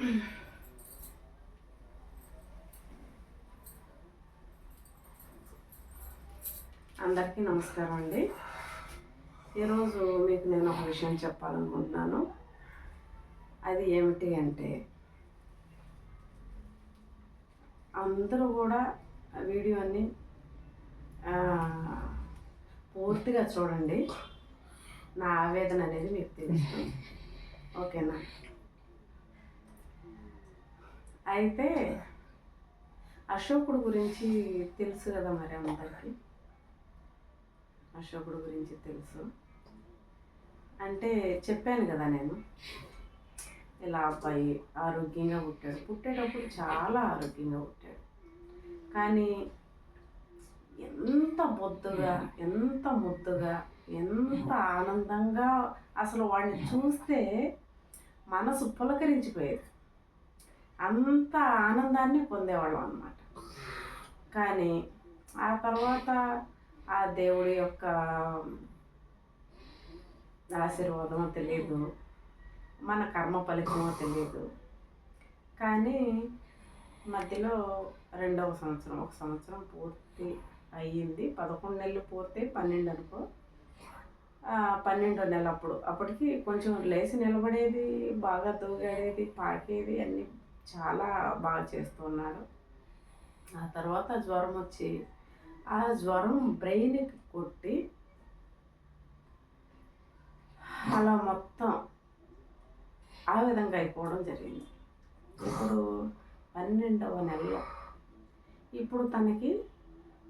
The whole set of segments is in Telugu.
అందరికీ నమస్కారం అండి. ఈరోజు మీకు నేను ఒక విషయం చెప్పాలనుకుంటున్నాను. అది ఏమిటి అంటే అందరూ కూడా వీడియోని పూర్తిగా చూడండి. నా ఆవేదన అనేది మీకు తెలుస్తుంది. ఓకేనా? అయితే అశోకుడు గురించి తెలుసు కదా మరి అందరికి? అశోకుడు గురించి తెలుసు. అంటే చెప్పాను కదా నేను ఇలా అబ్బాయి ఆరోగ్యంగా పుట్టాడు. పుట్టేటప్పుడు చాలా ఆరోగ్యంగా పుట్టాడు. కానీ ఎంత బొద్దుగా ఎంత ముద్దుగా ఎంత ఆనందంగా అసలు వాడిని చూస్తే మనసు పులకరించిపోయేది. అంత ఆనందాన్ని పొందేవాళ్ళం అన్నమాట. కానీ ఆ తర్వాత ఆ దేవుడి యొక్క ఆశీర్వాదమో తెలియదు మన కర్మ ఫలితమో తెలియదు కానీ మధ్యలో రెండవ సంవత్సరం ఒక సంవత్సరం పూర్తి అయ్యింది. పదకొండు నెలలు పూర్తి పన్నెండు అనుకో. పన్నెండో నెల అప్పుడు అప్పటికి కొంచెం లేచి నిలబడేది బాగా దూగాడేది పాకేది అన్నీ చాలా బాగా చేస్తున్నాడు ఆ తర్వాత జ్వరం వచ్చి ఆ జ్వరం బ్రెయిన్కి కొట్టి అలా మొత్తం ఆ విధంగా అయిపోవడం జరిగింది. ఇప్పుడు పన్నెండవ నెలలో ఇప్పుడు తనకి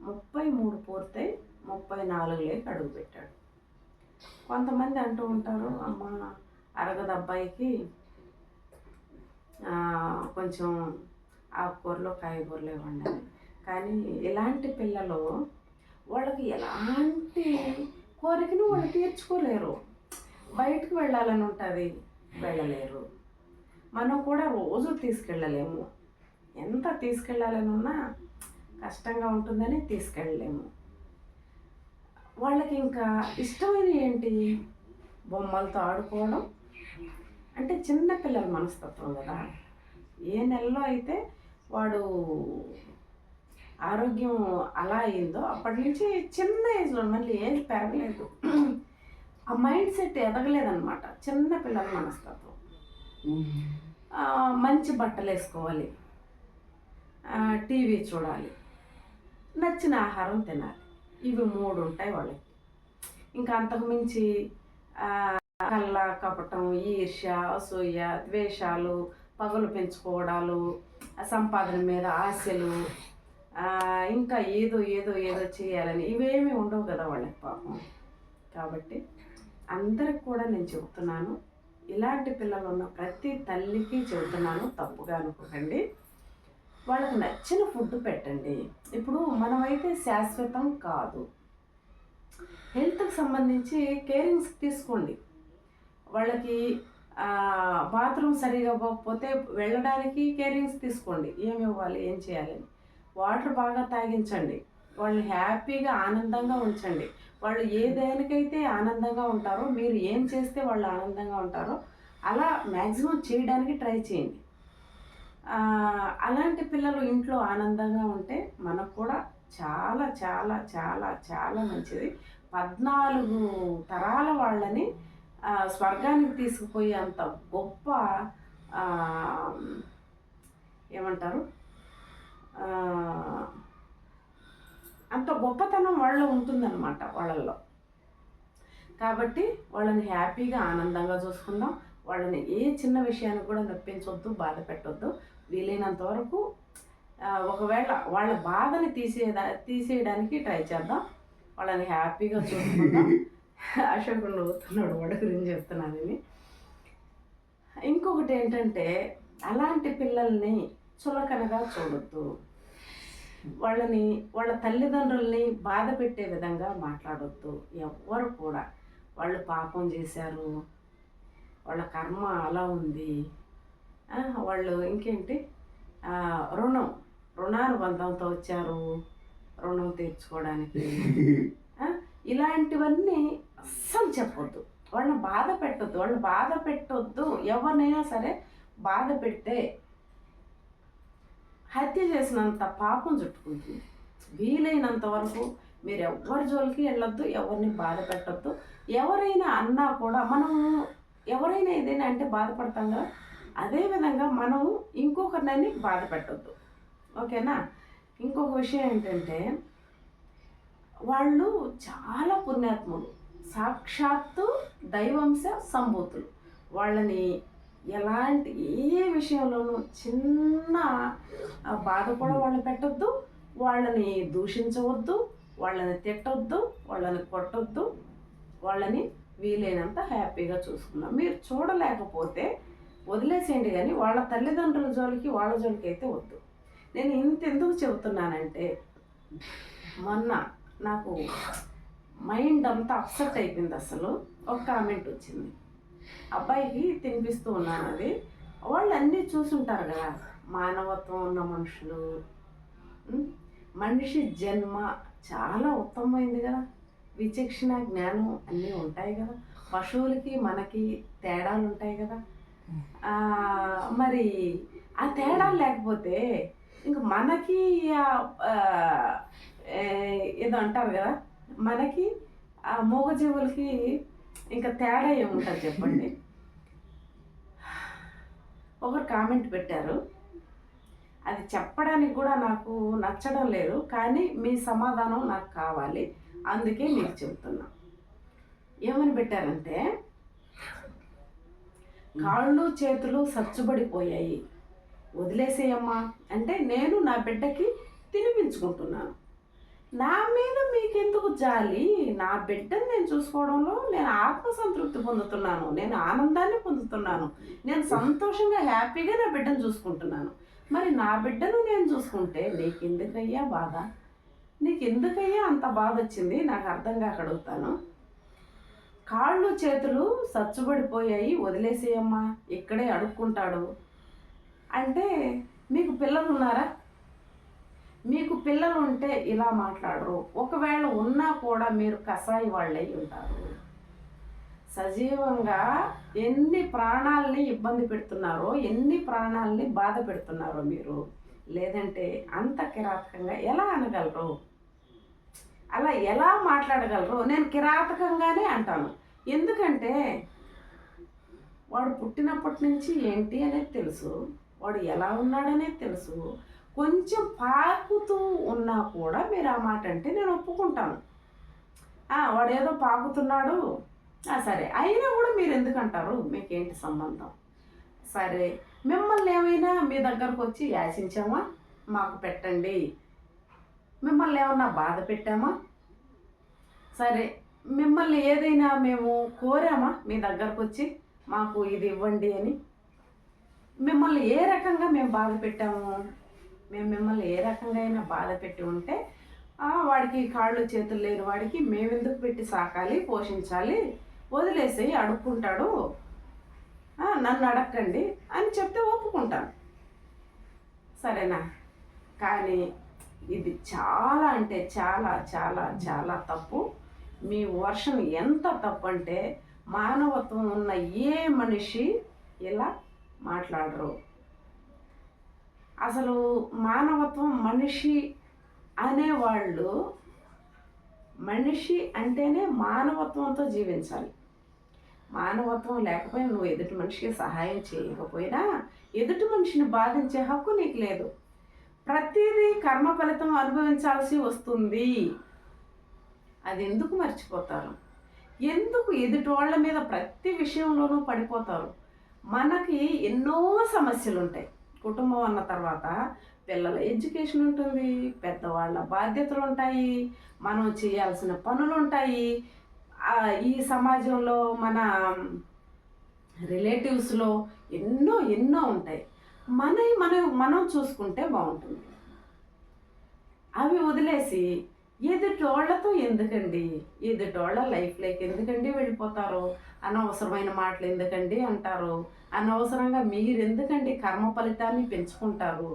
ముప్పై మూడు పూర్తయి ముప్పై నాలుగులోకి అడుగు పెట్టాడు కొంతమంది అంటూ ఉంటారు అమ్మ అరగదు అబ్బాయికి కొంచెం ఆకుకూరలు కాయగూరలు ఇవ్వండి కానీ ఇలాంటి పిల్లలు వాళ్ళకి ఎలాంటి కోరికను వాళ్ళు తీర్చుకోలేరు. బయటకు వెళ్ళాలని ఉంటుంది వెళ్ళలేరు. మనం కూడా రోజు తీసుకెళ్ళలేము. ఎంత తీసుకెళ్ళాలని ఉన్నా కష్టంగా ఉంటుందని తీసుకెళ్ళలేము. వాళ్ళకి ఇంకా ఇష్టమైనవి ఏంటి? బొమ్మలతో ఆడుకోవడం అంటే చిన్న పిల్లల మనస్తత్వం కదా. ఏ నెలలో అయితే వాడు ఆరోగ్యం అలా అయిందో అప్పటి నుంచి చిన్న ఏజ్లో మళ్ళీ ఏజ్ పెరగలేదు. ఆ మైండ్ సెట్ ఎదగలేదన్నమాట. చిన్న పిల్లల మనస్తత్వం. మంచి బట్టలు వేసుకోవాలి. టీవీ చూడాలి. నచ్చిన ఆహారం తినాలి. ఇవి మూడు ఉంటాయి వాళ్ళకి. ఇంకా అంతకుమించి కళ్ళ కపటం ఈర్ష్య అసూయ ద్వేషాలు పగలు పెంచుకోవడాలు సంపాదన మీద ఆశలు ఇంకా ఏదో ఏదో ఏదో చేయాలని ఇవేమీ ఉండవు కదా వాళ్ళకి పాపం. కాబట్టి అందరికి కూడా నేను చెబుతున్నాను ఇలాంటి పిల్లలు ఉన్న ప్రతి తల్లికి చెబుతున్నాను తప్పుగా అనుకోకండి. వాళ్ళకి నచ్చిన ఫుడ్ పెట్టండి. ఇప్పుడు మనమైతే శాశ్వతం కాదు. హెల్త్కి సంబంధించి కేరింగ్స్ తీసుకోండి. వాళ్ళకి బాత్రూమ్ సరిగా పోకపోతే వెళ్ళడానికి కేరింగ్స్ తీసుకోండి. ఏమి ఇవ్వాలి ఏం చేయాలని వాటర్ బాగా తాగించండి. వాళ్ళు హ్యాపీగా ఆనందంగా ఉంచండి. వాళ్ళు ఏ దేనికైతే ఆనందంగా ఉంటారో మీరు ఏం చేస్తే వాళ్ళు ఆనందంగా ఉంటారో అలా మ్యాక్సిమం చేయడానికి ట్రై చేయండి. అలాంటి పిల్లలు ఇంట్లో ఆనందంగా ఉంటే మనకు కూడా చాలా చాలా చాలా చాలా మంచిది. పద్నాలుగు తరాల వాళ్ళని స్వర్గానికి తీసుకుపోయే అంత గొప్ప ఏమంటారు? అంత గొప్పతనం వాళ్ళలో ఉంటుందన్నమాట వాళ్ళల్లో. కాబట్టి వాళ్ళని హ్యాపీగా ఆనందంగా చూసుకుందాం. వాళ్ళని ఏ చిన్న విషయానికి కూడా నొప్పించవద్దు బాధ పెట్టవద్దు వీలైనంత వరకు ఒకవేళ వాళ్ళ బాధని తీసేదా తీసేయడానికి ట్రై చేద్దాం. వాళ్ళని హ్యాపీగా చూసుకుందాం. అశోకుడు నవ్వుతున్నాడు వాడి గురించి చెప్తున్నానని ఇంకొకటి ఏంటంటే అలాంటి పిల్లల్ని చులకనగా చూడొద్దు. వాళ్ళని వాళ్ళ తల్లిదండ్రుల్ని బాధ పెట్టే విధంగా మాట్లాడొద్దు. ఎవ్వరు కూడా. వాళ్ళు పాపం చేశారు. వాళ్ళ కర్మ అలా ఉంది. వాళ్ళు ఇంకేంటి? రుణం రుణానుబంధంతో వచ్చారు. రుణం తీర్చుకోవడానికి. ఇలాంటివన్నీ అస్సలు చెప్పొద్దు. వాళ్ళని బాధ పెట్టొద్దు. వాళ్ళని బాధ పెట్టొద్దు. ఎవరినైనా సరే బాధ పెడితే హత్య చేసినంత పాపం చుట్టుకుంటుంది. వీలైనంత వరకు మీరు ఎవరి జోలికి వెళ్ళొద్దు ఎవరిని బాధ పెట్టొద్దు. ఎవరైనా అన్నా కూడా మనము ఎవరైనా ఏదైనా అంటే బాధపడతాం కదా. అదేవిధంగా మనం ఇంకొకరిని బాధ పెట్టొద్దు. ఓకేనా? ఇంకొక విషయం ఏంటంటే వాళ్ళు చాలా పుణ్యాత్ములు. సాక్షాత్తు దైవంశ సంభూతులు. వాళ్ళని ఎలాంటి ఏ విషయంలోనూ చిన్న బాధ కూడా వాళ్ళని పెట్టొద్దు. వాళ్ళని దూషించవద్దు. వాళ్ళని తిట్టొద్దు. వాళ్ళని కొట్టొద్దు. వాళ్ళని వీలైనంత హ్యాపీగా చూసుకున్నాం మీరు చూడలేకపోతే వదిలేసేయండి కానీ వాళ్ళ తల్లిదండ్రుల జోలికి వాళ్ళ జోలికి అయితే వద్దు. నేను ఇంత ఎందుకు చెబుతున్నానంటే మొన్న నాకు మైండ్ అంతా అప్సెట్ అయిపోయింది అసలు. ఒక కామెంట్ వచ్చింది. అబ్బాయికి తినిపిస్తూ ఉన్నాను అది. వాళ్ళు అన్నీ చూసుంటారు కదా మానవత్వం ఉన్న మనుషులు. మనిషి జన్మ చాలా ఉత్తమమైంది కదా. విచక్షణ జ్ఞానం అన్నీ ఉంటాయి కదా. పశువులకి మనకి తేడాలు ఉంటాయి కదా. మరి ఆ తేడాలు లేకపోతే ఇంక మనకి ఏదో అంటారు కదా మనకి ఆ మూగజీవులకి ఇంకా తేడా ఏముంటుంది చెప్పండి? ఒకరు కామెంట్ పెట్టారు. అది చెప్పడానికి కూడా నాకు నచ్చడం లేదు కానీ మీ సమాధానం నాకు కావాలి. అందుకే మీకు చెబుతున్నా ఏమని పెట్టారంటే కాళ్ళు చేతులు సచ్చుబడిపోయాయి. వదిలేసేయమ్మా. అంటే నేను నా బిడ్డకి తినిపించుకుంటున్నాను. నా మీద మీకెందుకు జాలి? నా బిడ్డను నేను చూసుకోవడంలో నేను ఆత్మసంతృప్తి పొందుతున్నాను. నేను ఆనందాన్ని పొందుతున్నాను. నేను సంతోషంగా హ్యాపీగా నా బిడ్డను చూసుకుంటున్నాను. మరి నా బిడ్డను నేను చూసుకుంటే నీకు ఎందుకయ్యా బాధ? నీకు ఎందుకయ్యా అంత బాధ వచ్చింది? నాకు అర్థం కాక అడుగుతాను. కాళ్ళు చేతులు సచ్చుబడిపోయాయి. వదిలేసేయమ్మా ఇక్కడే అడుక్కుంటాడు. అంటే మీకు పిల్లలు ఉన్నారా? మీకు పిల్లలు ఉంటే ఇలా మాట్లాడరు. ఒకవేళ ఉన్నా కూడా మీరు కసాయి వాళ్ళై ఉంటారు. సజీవంగా ఎన్ని ప్రాణాలని ఇబ్బంది పెడుతున్నారో ఎన్ని ప్రాణాలని బాధ పెడుతున్నారో మీరు. లేదంటే అంత కిరాతకంగా ఎలా అనగలరు? అలా ఎలా మాట్లాడగలరు? నేను కిరాతకంగానే అంటాను. ఎందుకంటే వాడు పుట్టినప్పటి నుంచి ఏంటి అనేది తెలుసు. వాడు ఎలా ఉన్నాడనేది తెలుసు. కొంచెం పాకుతూ ఉన్నా కూడా మీరు ఆ మాట అంటే నేను ఒప్పుకుంటాను. వాడు ఏదో పాకుతున్నాడు. సరే. అయినా కూడా మీరు ఎందుకంటారు? మీకేంటి సంబంధం? సరే. మిమ్మల్ని ఏమైనా మీ దగ్గరకు వచ్చి యాచించామా? మాకు పెట్టండి. మిమ్మల్ని ఏమన్నా బాధ పెట్టామా? సరే. మిమ్మల్ని ఏదైనా మేము కోరామా? మీ దగ్గరకు వచ్చి మాకు ఇది ఇవ్వండి అని. మిమ్మల్ని ఏ రకంగా మేము బాధ పెట్టాము? మేము మిమ్మల్ని ఏ రకంగా అయినా బాధ పెట్టి ఉంటే వాడికి కాళ్ళు చేతులు లేని వాడికి మేమెందుకు పెట్టి సాకాలి పోషించాలి వదిలేసి అడుక్కుంటాడు. నన్ను అడక్కండి అని చెప్తే ఒప్పుకుంటాను. సరేనా? కానీ ఇది చాలా అంటే చాలా చాలా చాలా తప్పు. మీ వర్షం ఎంత తప్పు అంటే మానవత్వం ఉన్న ఏ మనిషి ఇలా మాట్లాడరు. అసలు మానవత్వం మనిషి అనేవాళ్ళు మనిషి అంటేనే మానవత్వంతో జీవించాలి. మానవత్వం లేకపోయినా నువ్వు ఎదుటి మనిషికి సహాయం చేయకపోయినా ఎదుటి మనిషిని బాధించే హక్కు నీకు లేదు. ప్రతిదీ కర్మ ఫలితం అనుభవించాల్సి వస్తుంది. అది ఎందుకు మర్చిపోతారు? ఎందుకు ఎదుటి వాళ్ళ మీద ప్రతి విషయంలోనూ పడిపోతారు? మనకి ఎన్నో సమస్యలు ఉంటాయి కుటుంబం అన్న తర్వాత పిల్లల ఎడ్యుకేషన్ ఉంటుంది పెద్దవాళ్ళ బాధ్యతలు ఉంటాయి మనం చేయాల్సిన పనులు ఉంటాయి. ఈ సమాజంలో మన రిలేటివ్స్లో ఎన్నో ఎన్నో ఉంటాయి. మన మనం మనం చూసుకుంటే బాగుంటుంది. అవి వదిలేసి ఎదుటోళ్ళతో ఎందుకండి? ఎదుటోళ్ళ లైఫ్ లైక్ ఎందుకండి వెళ్ళిపోతారు? అనవసరమైన మాటలు ఎందుకండి అంటారు? అనవసరంగా మీరు ఎందుకండి కర్మ ఫలితాన్ని పెంచుకుంటారు?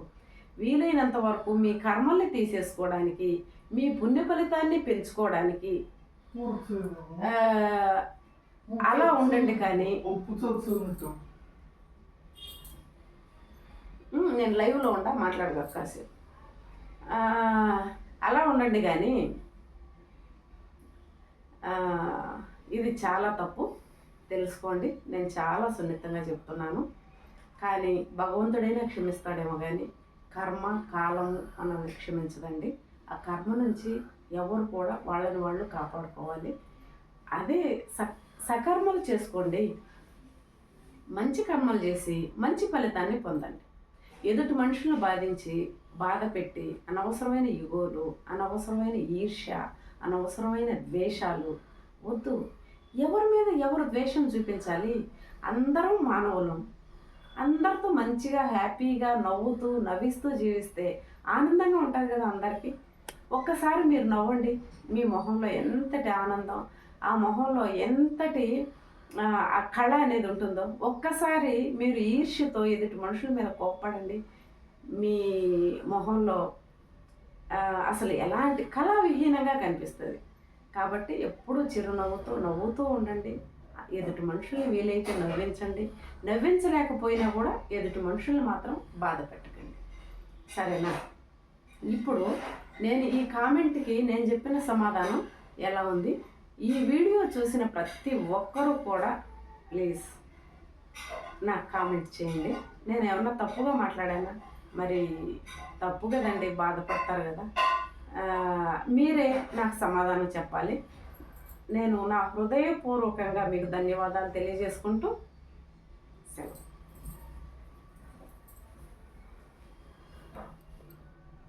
వీలైనంత వరకు మీ కర్మల్ని తీసేసుకోవడానికి మీ పుణ్య ఫలితాన్ని పెంచుకోవడానికి అలా ఉండండి కానీ. నేను లైవ్లో ఉండా మాట్లాడగా కాసేపు. అలా ఉండండి కానీ ఇది చాలా తప్పు. తెలుసుకోండి నేను చాలా సున్నితంగా చెప్తున్నాను. కానీ భగవంతుడైనా క్షమిస్తాడేమో కానీ కర్మ కాలం అన్నది క్షమించదండి. ఆ కర్మ నుంచి ఎవరు కూడా వాళ్ళని వాళ్ళు కాపాడుకోవాలి. అదే స సకర్మలు చేసుకోండి. మంచి కర్మలు చేసి మంచి ఫలితాన్ని పొందండి. ఎదుటి మనుషులను బాధించి బాధ పెట్టి అనవసరమైన యుగోలు అనవసరమైన ఈర్ష్య అనవసరమైన ద్వేషాలు వద్దు. ఎవరి మీద ఎవరు ద్వేషం చూపించాలి? అందరం మానవులం. అందరితో మంచిగా హ్యాపీగా నవ్వుతూ నవ్విస్తూ జీవిస్తే ఆనందంగా ఉంటుంది కదా అందరికీ. ఒక్కసారి మీరు నవ్వండి మీ మొహంలో ఎంతటి ఆనందం ఆ మొహంలో ఎంతటి ఆ, ఆ కళ అనేది ఉంటుందో. ఒక్కసారి మీరు ఈర్ష్యతో ఎదుటి మనుషుల మీద కోప్పడండి. మీ మొహంలో అసలు ఎలాంటి కళావిహీనంగా కనిపిస్తుంది. కాబట్టి ఎప్పుడూ చిరునవ్వుతో నవ్వుతూ ఉండండి. ఎదుటి మనుషుల్ని వీలైతే నవ్వించండి. నవ్వించలేకపోయినా కూడా ఎదుటి మనుషుల్ని మాత్రం బాధ పెట్టకండి. సరేనా? ఇప్పుడు నేను ఈ కామెంట్కి నేను చెప్పిన సమాధానం ఎలా ఉంది? ఈ వీడియో చూసిన ప్రతి ఒక్కరూ కూడా ప్లీజ్ నాకు కామెంట్ చేయండి. నేను ఏమన్నా తప్పుగా మాట్లాడానా? మరి తప్పు కదండి బాధపడతారు కదా. మీరే నాకు సమాధానం చెప్పాలి. నేను నా హృదయపూర్వకంగా మీకు ధన్యవాదాలు తెలియజేసుకుంటూ సెలవు.